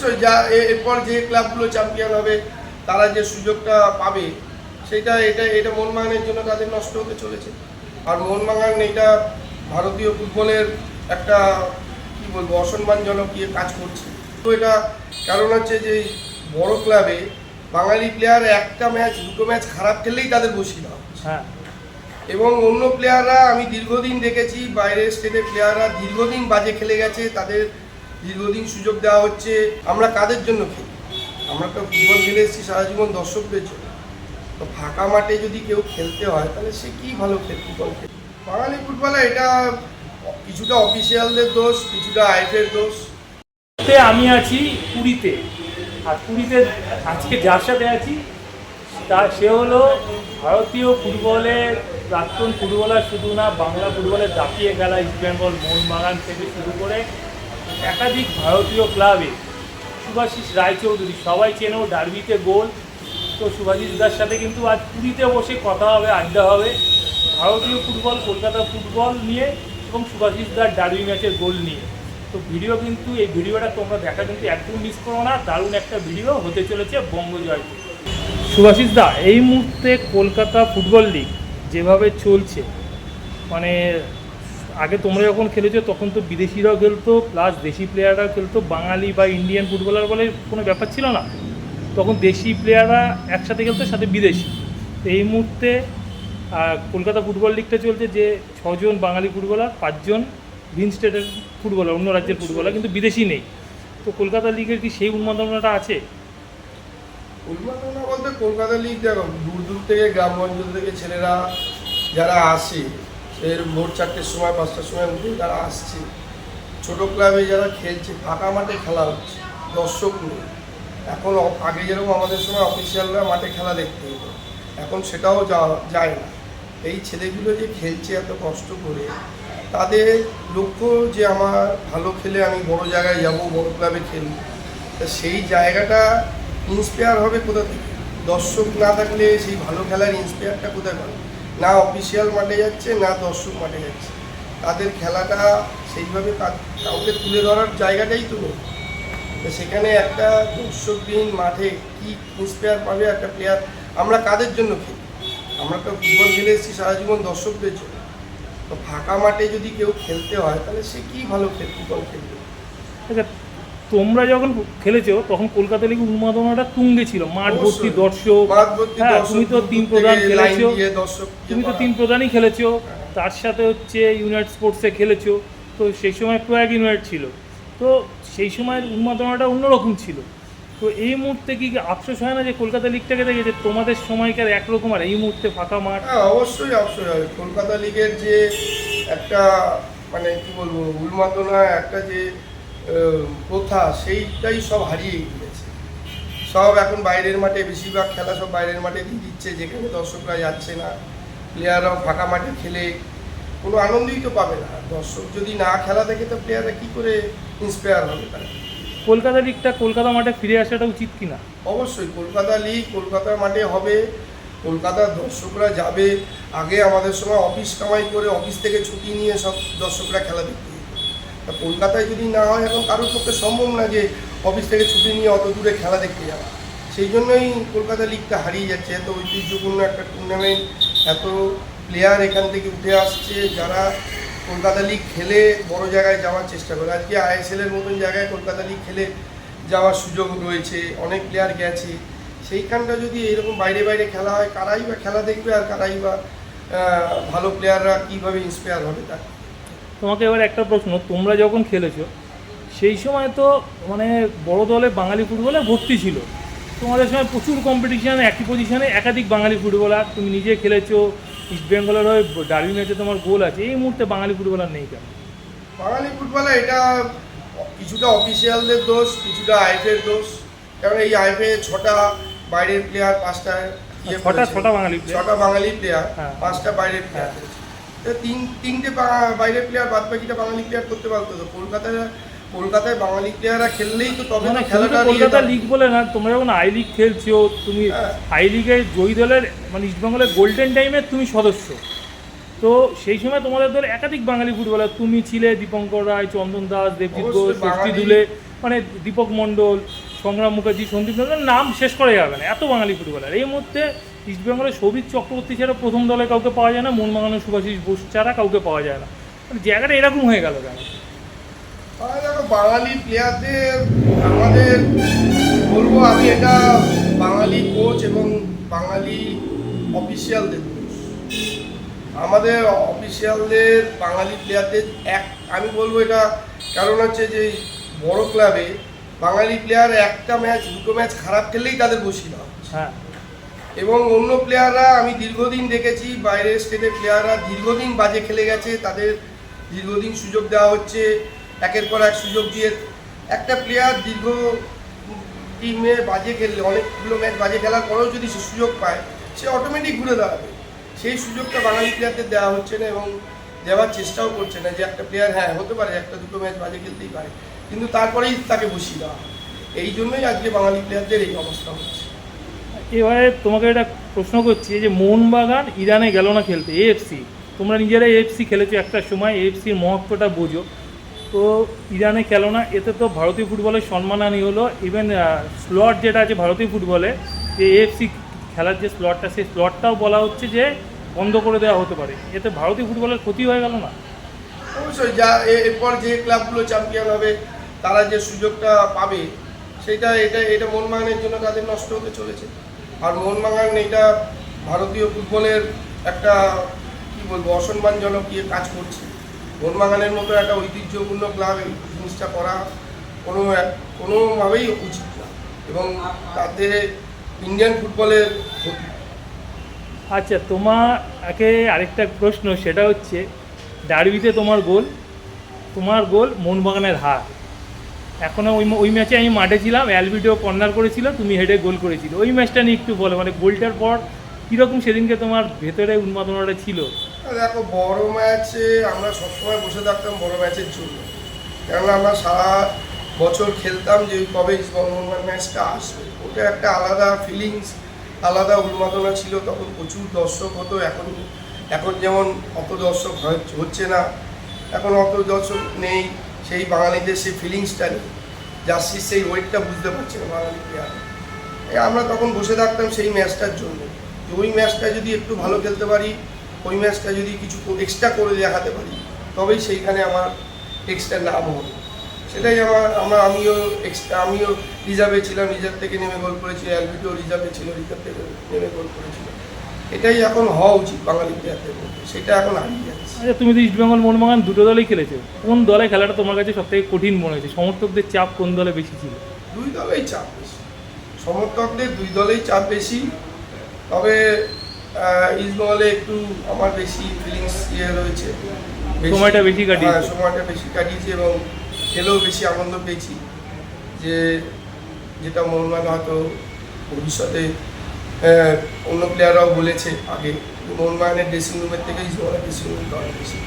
অবশ্যই যা এরপর যে ক্লাবগুলো চ্যাম্পিয়ন হবে তারা যে সুযোগটা পাবে সেটা এটা এটা মোহনবাগানের জন্য তাদের নষ্ট হতে চলেছে। আর মোহনবাগান এটা ভারতীয় ফুটবলের একটা কি বলব অসম্মানজনক ইয়ে কাজ করছে। তো এটা কারণ হচ্ছে যে বড় ক্লাবে বাঙালি প্লেয়ার একটা ম্যাচ দুটো ম্যাচ খারাপ খেললেই তাদের বসিয়ে দেওয়া? হচ্ছে। হ্যাঁ। এবং অন্য প্লেয়াররা আমি দীর্ঘদিন দেখেছি বাইরের স্টেটের প্লেয়াররা দীর্ঘদিন বাজে খেলে গেছে তাদের দীর্ঘদিন সুযোগ দেওয়া হচ্ছে, আমরা কাদের জন্য খেলি? আমরা তো ফুটবল খেলে এসেছি, সারা জীবন দর্শকদের জন্য। তো ফাঁকা মাঠে যদি কেউ খেলতে হয়, তাহলে সে কি ভালো খেল ফুটবল খেলে? বাঙালি ফুটবলে এটা কিছুটা অফিসিয়ালদের দোষ, কিছুটা আইফের দোষ। আমি আছি পুরীতে। আর পুরীতে আজকে যার সাথে আছি, তা সে হলো ভারতীয় ফুটবলের প্রাক্তন ফুটবলার, শুধু না বাংলা ফুটবলের দাপিয়ে খেলা ইস্ট বেঙ্গল, মোহনবাগান থেকে শুরু করে একাধিক ভারতীয় ক্লাবে সুভাষিস রায়চৌধুরী, সবাই চেনেও ডার্বিতে গোল। তো সুভাষিস দার সাথে কিন্তু আজ পুরীতে বসে কথা হবে, আড্ডা হবে। ভারতীয় ফুটবল, কলকাতা ফুটবল নিয়ে এবং সুভাষিস দার ডার্বি ম্যাচের গোল নিয়ে। তো ভিডিও কিন্তু, এই ভিডিওটা তোমরা দেখা কিন্তু একদম মিস করো না, দারুণ একটা ভিডিও হতে চলেছে বঙ্গজয় সুভাষিস দা, এই মুহূর্তে কলকাতা ফুটবল লিগ যেভাবে চলছে মানে আগে তোমরা যখন খেলেছো, তখন তো বিদেশিরাও খেলতো প্লাস দেশি প্লেয়াররাও খেলতো, বাঙালি বা ইন্ডিয়ান ফুটবলার বলে কোনো ব্যাপার ছিল না। তখন দেশি প্লেয়াররা একসাথে খেলতো, সাথে বিদেশি। এই মুহূর্তে কলকাতা ফুটবল লিগটা চলছে যে ছজন বাঙালি ফুটবলার পাঁচজন ভিন স্টেটের ফুটবলার অন্য রাজ্যের ফুটবলার কিন্তু বিদেশি নেই। তো কলকাতা লিগের কি সেই উন্মাদনাটা আছে? উন্মাদনা বলতে কলকাতা লিগ দেখো দূর দূর থেকে গ্রাম অঞ্চল থেকে ছেলেরা যারা আসে এর ভোর চারটের সময়, পাঁচটার সময় উঠে তারা আসছে, ছোট ক্লাবে যারা খেলছে, ফাঁকা মাঠে খেলা হচ্ছে, দর্শক নেই। এখন আগে যেরকম আমাদের সময় অফিসিয়ালরা মাঠে খেলা দেখতে হতো, এখন সেটাও যায় না। এই ছেলেগুলো যে খেলছে এত কষ্ট করে, তাদের লক্ষ্য যে আমার ভালো খেলে আমি বড় জায়গায় যাব, বড় ক্লাবে খেলব, তা সেই জায়গাটা ইন্সপায়ার হবে কোথা থেকে? দর্শক না থাকলে সেই ভালো খেলার ইন্সপায়ারটা কোথায় পাবে? না অফিসিয়াল মাঠে যাচ্ছে, না দর্শক মাঠে যাচ্ছে। তাদের খেলাটা সেইভাবে কাউকে তুলে ধরার জায়গাটাই তো নেই। সেখানে একটা দর্শকবিহীন মাঠে কি ইন্সপায়ার পাবে একটা প্লেয়ার আমরা কাদের জন্য খেলি? আমরা তো ফুটবল খেলে এসেছি, সারা জীবন দর্শকদের জন্য। তো ফাঁকা মাঠে যদি কেউ খেলতে হয়, তাহলে সে কি ভালো খেল ফুটবল খেলবে? তোমরা যখন খেলেছো তখন কলকাতা লিগে উন্মাদনাটা তুঙ্গে ছিল। মাঠ ভর্তি দর্শক হ্যাঁ তুমি তো তিন প্রধান খেলেছো তুমি তো তিন প্রধানই খেলেছো তার সাথে হচ্ছে ইউনাইটেড স্পোর্টসে খেলেছো তো সেই সময় প্রয়াগ ইউনাইটেড ছিল। তো সেই সময়ের উন্মাদনাটা অন্যরকম ছিল। তো এই মুহূর্তে কি আফসোস হয় না যে কলকাতা লিগটাকে দেখে যে তোমাদের সময়কার একরকম আর এই মুহূর্তে ফাঁকা মাঠ? হ্যাঁ অবশ্যই অবশ্যই কলকাতা লিগের যে একটা মানে কি বলব উন্মাদনা একটা যে প্রথা সেইটাই সব হারিয়ে গিয়েছে সব এখন বাইরের মাঠে বেশিরভাগ খেলা সব বাইরের মাঠে দিয়ে দিচ্ছে যেখানে দর্শকরা যাচ্ছে না। প্লেয়াররাও ফাঁকা মাঠে খেলে কোনো আনন্দই তো পাবে না। দর্শক যদি না খেলা দেখে তো প্লেয়াররা কী করে ইন্সপায়ার হবে তারা? কলকাতা লিগটা কলকাতা মাঠে ফিরে আসাটা উচিত কিনা? অবশ্যই কলকাতা লিগ কলকাতার মাঠে হবে। কলকাতার দর্শকরা যাবে। আগে আমাদের সময় অফিস কামাই করে অফিস থেকে ছুটি নিয়ে সব দর্শকরা খেলা দেখতে। তা কলকাতায় যদি না হয় এখন কারোর পক্ষে সম্ভব না যে অফিস থেকে ছুটি নিয়ে অত দূরে খেলা দেখতে যাওয়া, সেই জন্যই কলকাতা লিগটা হারিয়ে যাচ্ছে। এত ঐতিহ্যপূর্ণ একটা টুর্নামেন্ট এত প্লেয়ার এখান থেকে উঠে আসছে যারা কলকাতা লিগ খেলে বড় জায়গায় যাওয়ার চেষ্টা করে। আজকে আইএসএল এর মতন জায়গায় কলকাতা লিগ খেলে যাওয়ার সুযোগ রয়েছে, অনেক প্লেয়ার গেছে। সেইখানটা যদি এরকম বাইরে বাইরে খেলা হয়, কারাই বা খেলা দেখবে আর কারাই বা ভালো প্লেয়াররা কীভাবে ইন্সপায়ার হবে তার? তোমাকে এবার একটা প্রশ্ন তোমরা যখন খেলেছো সেই সময় তো মানে বড় দলে বাঙালি ফুটবলে ভর্তি ছিল। তোমাদের সময় প্রচুর কম্পিটিশান একই পজিশনে একাধিক বাঙালি ফুটবলার। তুমি নিজে খেলেছো ইস্ট বেঙ্গলের হয়ে ডার্বি ম্যাচে তোমার গোল আছে। এই মুহূর্তে বাঙালি ফুটবলার নেই কেন? বাঙালি ফুটবলে এটা কিছুটা অফিসিয়ালদের দোষ কিছুটা আইফের দোষ। কারণ এই আইফে ছটা বাইরের প্লেয়ার পাঁচটা ইয়ে ছটা ছটা বাঙালি। ছটা বাঙালি প্লেয়ার। পাঁচটা বাইরের প্লেয়ার তিন তিনটে বাইরের প্লেয়ার বাদ বাকিটা বাঙালি প্লেয়ার করতে পারতো তো। কলকাতায় কলকাতায় বাঙালি প্লেয়াররা খেললেই তো তবে না খেলাটা কলকাতা লিগ বলে না তোমরা যখন আই লিগ খেলছো তুমি হ্যাঁ। আই লিগে জয়ী দলের মানে ইস্টবেঙ্গলের গোল্ডেন টাইমে তুমি সদস্য। তো সেই সময় তোমাদের দলে একাধিক বাঙালি ফুটবলার তুমি ছিলে দীপঙ্কর রায় চন্দন দাস দেবজিৎ ঘোষ দুলে মানে দীপক মণ্ডল সংগ্রাম মুখার্জি সন্দীপ নাম শেষ করা যাবে না। এত বাঙালি ফুটবলার। এই মধ্যে ইস্টবেঙ্গলের সৌভিক চক্রবর্তী ছাড়া প্রথম দলে কাউকে পাওয়া যায় না মোহনবাগানের সুভাষিস বোস ছাড়া কাউকে পাওয়া যায় না। মানে জায়গাটা এরকম হয়ে গেল কেন? বাঙালি প্লেয়ারদের আমাদের বলব আমি এটা বাঙালি কোচ এবং বাঙালি অফিসিয়ালদের। আমাদের অফিসিয়ালদের বাঙালি প্লেয়ারদের এক আমি বলব এটা কারণ হচ্ছে যে বড় ক্লাবে বাঙালি প্লেয়ার একটা ম্যাচ দুটো ম্যাচ খারাপ খেললেই তাদের বসি না হ্যাঁ। এবং অন্য প্লেয়াররা আমি দীর্ঘদিন দেখেছি, বাইরের স্টেটের প্লেয়াররা দীর্ঘদিন বাজে খেলে গেছে, তাদের দীর্ঘদিন সুযোগ দেওয়া হচ্ছে, একের পর এক সুযোগ দিয়ে। একটা প্লেয়ার দীর্ঘ টিমে বাজে খেললে, অনেকগুলো ম্যাচ বাজে খেলার পরেও যদি সে সুযোগ পায়, সে অটোমেটিক ঘুরে দাঁড়াবে। সেই সুযোগটা বাঙালি প্লেয়ারদের দেওয়া হচ্ছে না এবং দেওয়ার চেষ্টাও করছে না যে একটা প্লেয়ার হ্যাঁ হতে পারে, একটা দুটো ম্যাচ বাজে খেলতেই পারে। কিন্তু তারপরেই তাকে বসিয়ে দেওয়া এই জন্যই আজকে বাঙালি প্লেয়ারদের এই অবস্থা হচ্ছে। এবারে তোমাকে একটা প্রশ্ন করছি যে মোহনবাগান ইরানে গেল না খেলতে? এএফসি তোমরা নিজেরা এএফসি খেলেছো একটা সময় এএফসির মহত্বটা বোঝো। তো ইরানে খেলো না, এতে তো ভারতীয় ফুটবলের সম্মানহানি হলো। ইভেন স্লট যেটা আছে ভারতীয় ফুটবলে, যে এএফসি খেলার যে স্লটটা সেই স্লটটাও বলা হচ্ছে যে বন্ধ করে দেওয়া হতে পারে। এতে ভারতীয় ফুটবলের ক্ষতি হয়ে গেল না? অবশ্যই, যা এরপর যে ক্লাবগুলো চ্যাম্পিয়ন হবে, তারা যে সুযোগটা পাবে, সেটা, এটা এটা মোহনবাগানের জন্য তাদের নষ্ট হতে চলেছে। আর মোহনবাগান এটা ভারতীয় ফুটবলের একটা, কি বলব, অসম্মানজনক ইয়ে কাজ করছে। মোহনবাগানের মতো একটা ঐতিহ্যপূর্ণ ক্লাব এই জিনিসটা করা কোনো কোনোভাবেই উচিত না। এবং তাতে ইন্ডিয়ান ফুটবলের ক্ষতি। আচ্ছা তোমাকে আরেকটা প্রশ্ন, সেটা হচ্ছে, ডার্বিতে তোমার গোল তোমার গোল মোহনবাগানের হার। এখনও ওই ওই ম্যাচে আমি মাঠে ছিলাম অ্যালবিডিও কর্নার করেছিল, তুমি হেডে গোল করেছিল। ওই ম্যাচটা নিয়ে একটু বলো মানে গোলটার পর কীরকম সেদিনকে তোমার ভেতরে উন্মাদনাটা ছিল? দেখো, বড় ম্যাচে আমরা সবসময় বসে থাকতাম বড় ম্যাচের জন্য। কেননা আমরা সারা বছর খেলতাম যে কবে ইস্টবেঙ্গল ম্যাচটা আসবে। ওটা একটা আলাদা ফিলিংস আলাদা উন্মাদনা ছিল। তখন প্রচুর দর্শক হতো। এখন এখন যেমন অত দর্শক হচ্ছে না। এখন অত দর্শক নেই। সেই বাঙালিদের সেই ফিলিংসটা নেই। জার্সির সেই ওয়েটটা বুঝতে পারছে না বাঙালি প্লেয়ার আমরা তখন বসে থাকতাম সেই ম্যাচটার জন্য। যে ওই ম্যাচটা যদি একটু ভালো খেলতে পারি, ওই ম্যাচটা যদি কিছু এক্সট্রা করে দেখাতে পারি, তবেই সেইখানে আমার এক্সট্রা নাম হবে। সেটাই আমার, আমরা, আমিও এক্সট্রা আমিও রিজার্ভে ছিলাম রিজার্ভ থেকে নেমে গোল করেছি অ্যালভিটিও রিজার্ভে ছিল রিজার্ভ থেকে নেমে গোল করেছিল। এটাই এখন হওয়া উচিত বাঙালি প্লেয়ারদের মধ্যে। সেটা এখন হারিয়ে যাচ্ছে। আচ্ছা তুমি তো ইস্টবেঙ্গল মোহনবাগান দুটো দলেই খেলেছো। কোন দলে খেলাটা তোমার কাছে সবথেকে কঠিন মনে হয়েছে? সমর্থকদের চাপ কোন দলে বেশি ছিল? দুই দলেই চাপ বেশি। সমর্থকদের দুই দলেই চাপ বেশি। তবে ইস্টবেঙ্গলে একটু আমার বেশি ফিলিংস ইয়ে রয়েছে। সময়টা বেশি কাটিয়েছে। হ্যাঁ, সময়টা বেশি কাটিয়েছি এবং খেলেও বেশি আনন্দ পেয়েছি। যে যেটা মোহনবাগান হয়তো ভবিষ্যতে অন্য প্লেয়াররাও বলেছে আগে। মোহনবাগানের ড্রেসিং রুমের থেকে ইস্টবেঙ্গলের ড্রেসিং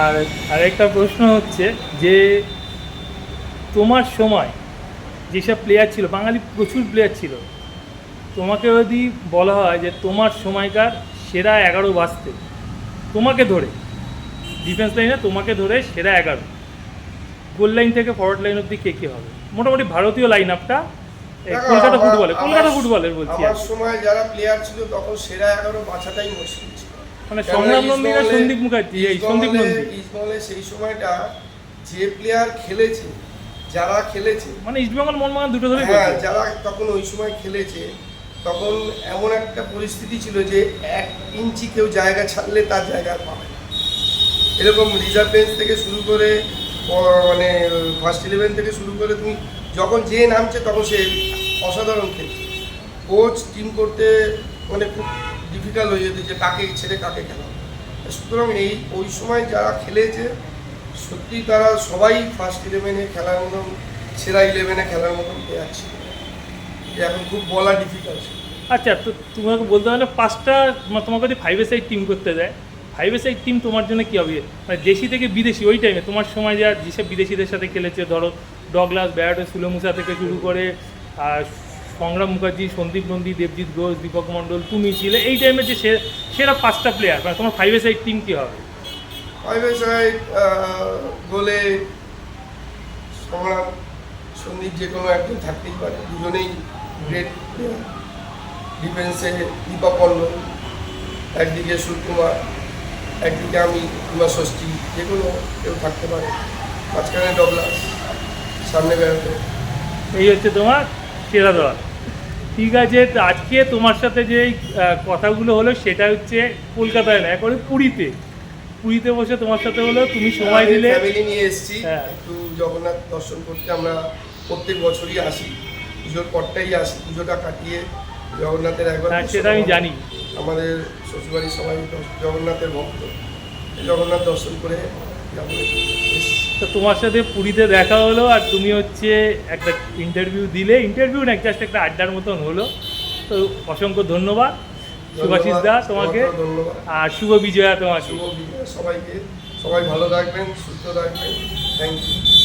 আর আরেকটা প্রশ্ন হচ্ছে যে, তোমার সময় যেসব প্লেয়ার ছিল, বাঙালি প্রচুর প্লেয়ার ছিল, তোমাকে যদি বলা হয় যে তোমার সময়কার সেরা এগারো বাঁচতে, তোমাকে ধরে ডিফেন্স লাইনে তোমাকে ধরে সেরা এগারো গোল লাইন থেকে ফরওয়ার্ড লাইন অব্দি কে কে হবে? মোটামুটি ভারতীয় লাইন আপটা কলকাতা ফুটবলে কলকাতা ফুটবলের বলছি আমার সময় যারা প্লেয়ার ছিল তখন সেরা এগারো বাছাটাই মুশকিল ছিল। মানে সংগ্রাম নন্দী না সন্দীপ মুখার্জি এই সন্দীপ নন্দী। ইস্টবেঙ্গলে সেই সময়টা যে প্লেয়ার খেলেছে যারা খেলেছে মানে ইস্টবেঙ্গল মোহনবাগান দুটো ধরে হ্যাঁ যারা তখন ওই সময় খেলেছে তখন এমন একটা পরিস্থিতি ছিল যে এক ইঞ্চি কেউ জায়গা ছাড়লে তার জায়গা পাবে না। এরকম রিজার্ভ বেঞ্চ থেকে শুরু করে মানে ফার্স্ট ইলেভেন থেকে শুরু করে তুমি যখন যে নামছে তখন সে অসাধারণ খেলছে। কোচ টিম করতে মানে খুব ডিফিকাল্ট হয়ে যেত যে কাকে ছেড়ে কাকে খেলা। সুতরাং এই, ওই সময় যারা খেলেছে সত্যি তারা সবাই ফার্স্ট ইলেভেনে খেলার মতন, সেরা ইলেভেনে খেলার মতন প্লেয়ার ছিল এখন খুব বলা ডিফিকাল্ট আচ্ছা তো তোমাকে বলতে পারলে পাঁচটা তোমাকে যদি ফাইভ সাইড টিম করতে দেয় ফাইভ সাইড টিম তোমার জন্য কী হবে? মানে দেশি থেকে বিদেশি, ওই টাইমে তোমার সময় যা যেসব বিদেশিদের সাথে খেলেছে, ধরো ডগলাস, ব্যাট, সুলেমুসা থেকে শুরু করে সংগ্রাম মুখার্জি সন্দীপ নন্দী দেবজিৎ ঘোষ দীপক মণ্ডল তুমি ছিলে এই টাইমে যে সেরা পাঁচটা প্লেয়ার মানে তোমার ফাইভ সাইড টিম কী হবে? ফাইভ সাইড বলে সংগ্রাম সন্দীপ যে কোনো একজন থাকতেই পারে দুজনেই গ্রেট প্লেয়ার ডিফেন্সে দীপক মণ্ডল একদিকে সুকুমার একদিকে আমি কিংবা ষষ্ঠী যে কোনো কেউ থাকতে পারে। মাঝখানে ডগলাস সামনে বেরোতে এই হচ্ছে তোমার সেরা দল ঠিক আছে আজকে তোমার সাথে যে কথাগুলো হলো সেটা হচ্ছে কলকাতায় না এখন পুরীতে। পুরীতে বসে তোমার সাথে হলো তুমি সময় দিলে ফ্যামিলি নিয়ে এসেছি। হ্যাঁ। একটু জগন্নাথ দর্শন করতে আমরা প্রত্যেক বছরই আসি। পুজোর পরটাই আসি পুজোটা কাটিয়ে জগন্নাথের একবার হ্যাঁ, সেটা আমি জানি। আমাদের শ্বশুরবাড়ির সবাই জগন্নাথের ভক্ত। জগন্নাথ দর্শন করে যাব। তো তোমার সাথে পুরীতে দেখা হলো আর তুমি হচ্ছে একটা ইন্টারভিউ দিলে। ইন্টারভিউ না জাস্ট একটা আড্ডার মতন হলো। তো অসংখ্য ধন্যবাদ। শুভাশিস দা তোমাকে। আর শুভ বিজয়া তোমাকে। শুভ বিজয়া সবাইকে। সবাই ভালো থাকবেন সুস্থ থাকবেন। Thank you